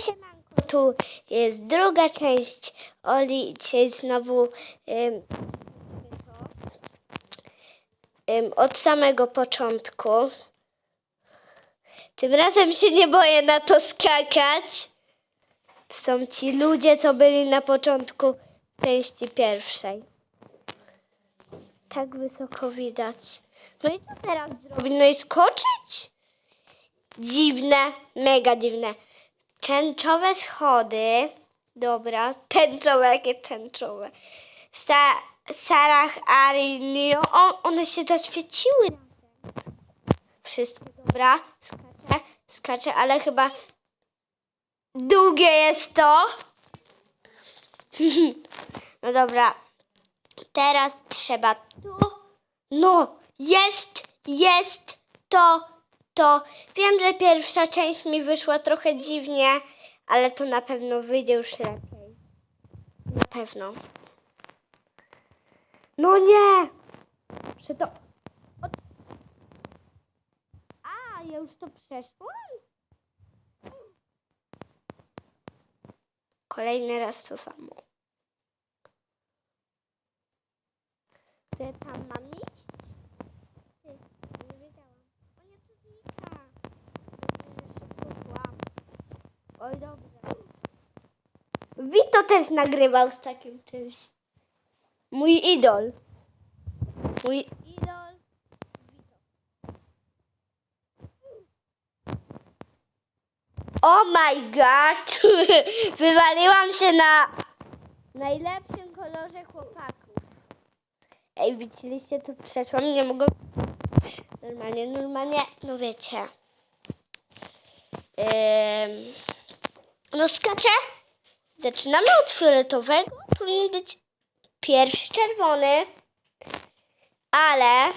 Siemanko, tu jest druga część Oli. Dzisiaj znowu od samego początku. Tym razem się nie boję na to skakać. To są ci ludzie, co byli na początku części pierwszej. Tak wysoko widać. No i co teraz zrobić? No i skoczyć? Dziwne, mega dziwne. Tęczowe schody. Dobra, tęczowe, jakie tęczowe. Sa Sarah Arinio. O, one się zaświeciły. Wszystko dobra. Skaczę, skaczę, ale chyba długie jest to. no dobra. Teraz trzeba tu. No, jest, jest to, to. Wiem, że pierwsza część mi wyszła trochę dziwnie, ale to na pewno wyjdzie już lepiej. Na pewno. No nie! Że to. Od... A, ja już to przeszłam? Kolejny raz to samo. Ja tam mam iść? Ty, nie wiedziałam. O nie, to znika. Ja szybko szłam. Oj, dobrze. Wito też nagrywał z takim czymś. Mój idol. Mój idol. Oh my god! Wywaliłam się na najlepszym kolorze chłopaków. Ej, widzieliście, to przeszłam, nie mogę... Normalnie, normalnie, no wiecie. Ym... No skaczę. Zaczynamy od fioletowego. Powinien być pierwszy czerwony. Ale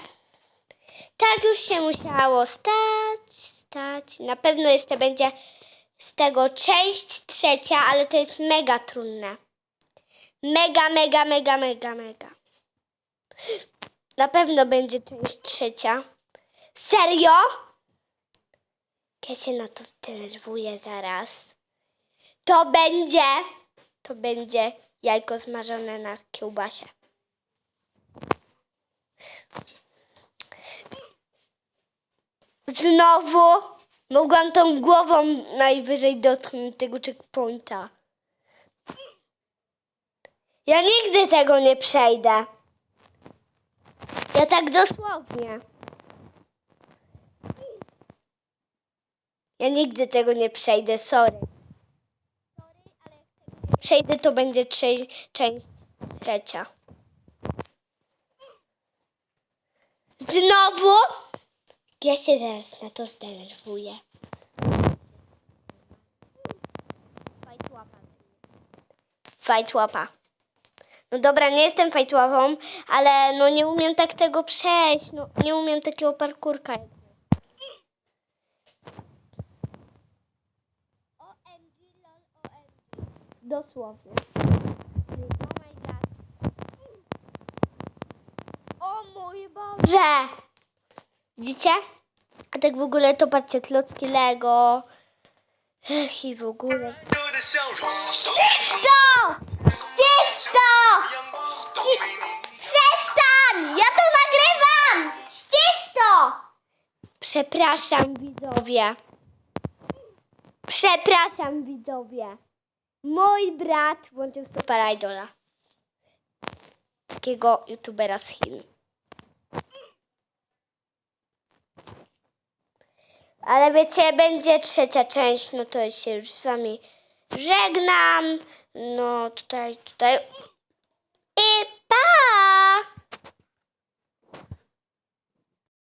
tak już się musiało stać, stać. Na pewno jeszcze będzie z tego część trzecia, ale to jest mega trudne. Mega, mega, mega, mega, mega. Na pewno będzie część trzecia. Serio? Ja się na to denerwuję zaraz. To będzie, to będzie jajko smażone na kiełbasie. Znowu mogłam tą głową najwyżej dotknąć tego checkpointa. Ja nigdy tego nie przejdę. Ja tak dosłownie. Ja nigdy tego nie przejdę, sorry. Przejdę, to będzie część trzecia. Znowu? Ja się zaraz na to zdenerwuję. Fight łapa. Łapa. No dobra, nie jestem fight łapą, ale no nie umiem tak tego przejść. No, nie umiem takiego parkurka. Dosłownie. Oh my god. O mój Boże! Widzicie? A tak w ogóle to patrzcie, klocki Lego. Ech, i w ogóle. Ścisz to! Ścisz to! Ści... Przestań! Ja to nagrywam! Ścisz to! Przepraszam widzowie. Przepraszam widzowie. Mój brat włączył Super Idola. Takiego youtubera z Chin. Ale wiecie, będzie trzecia część, no to się już z wami żegnam. No tutaj, tutaj.